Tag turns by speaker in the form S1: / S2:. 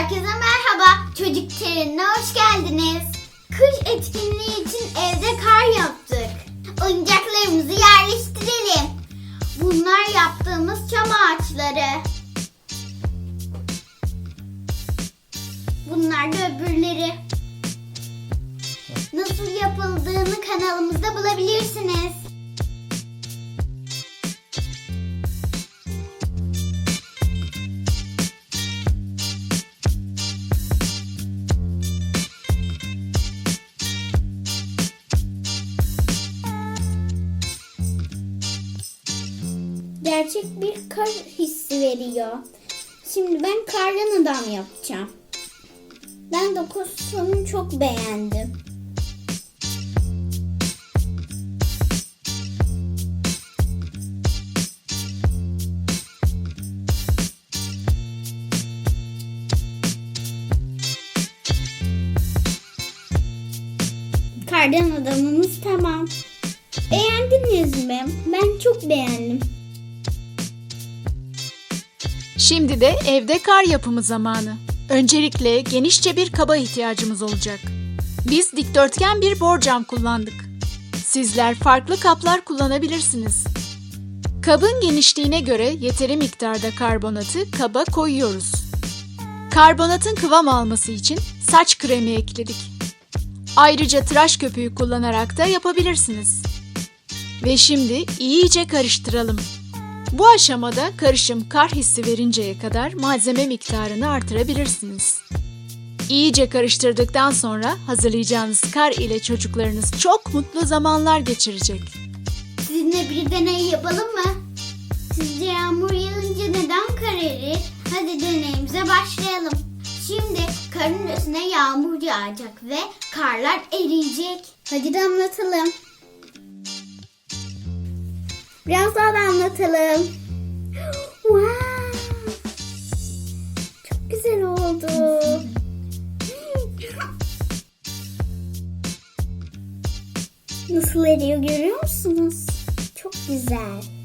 S1: Herkese merhaba. Çocuk Trenine hoş geldiniz. Kış etkinliği için evde kar yaptık. Oyuncaklarımızı yerleştirelim. Bunlar yaptığımız çam ağaçları. Bunlar da öbürleri. Nasıl yapıldığını kanalımızda bulabilirsiniz. Gerçek bir kar hissi veriyor. Şimdi ben kardan adam yapacağım. Ben dokusunu çok beğendim. Kardan adamımız tamam. Beğendiniz mi? Ben çok beğendim.
S2: Şimdi de evde kar yapımı zamanı. Öncelikle genişçe bir kaba ihtiyacımız olacak. Biz dikdörtgen bir borcam kullandık. Sizler farklı kaplar kullanabilirsiniz. Kabın genişliğine göre yeteri miktarda karbonatı kaba koyuyoruz. Karbonatın kıvam alması için saç kremi ekledik. Ayrıca tıraş köpüğü kullanarak da yapabilirsiniz. Ve şimdi iyice karıştıralım. Bu aşamada karışım kar hissi verinceye kadar malzeme miktarını artırabilirsiniz. İyice karıştırdıktan sonra hazırlayacağınız kar ile çocuklarınız çok mutlu zamanlar geçirecek.
S1: Sizinle bir deney yapalım mı? Sizce yağmur yağınca neden kar erir? Hadi deneyimize başlayalım. Şimdi karın üstüne yağmur yağacak ve karlar eriyecek. Hadi damlatalım. Biraz daha damlatalım. Wow! Çok güzel oldu. Nasıl eriyor görüyor musunuz? Çok güzel.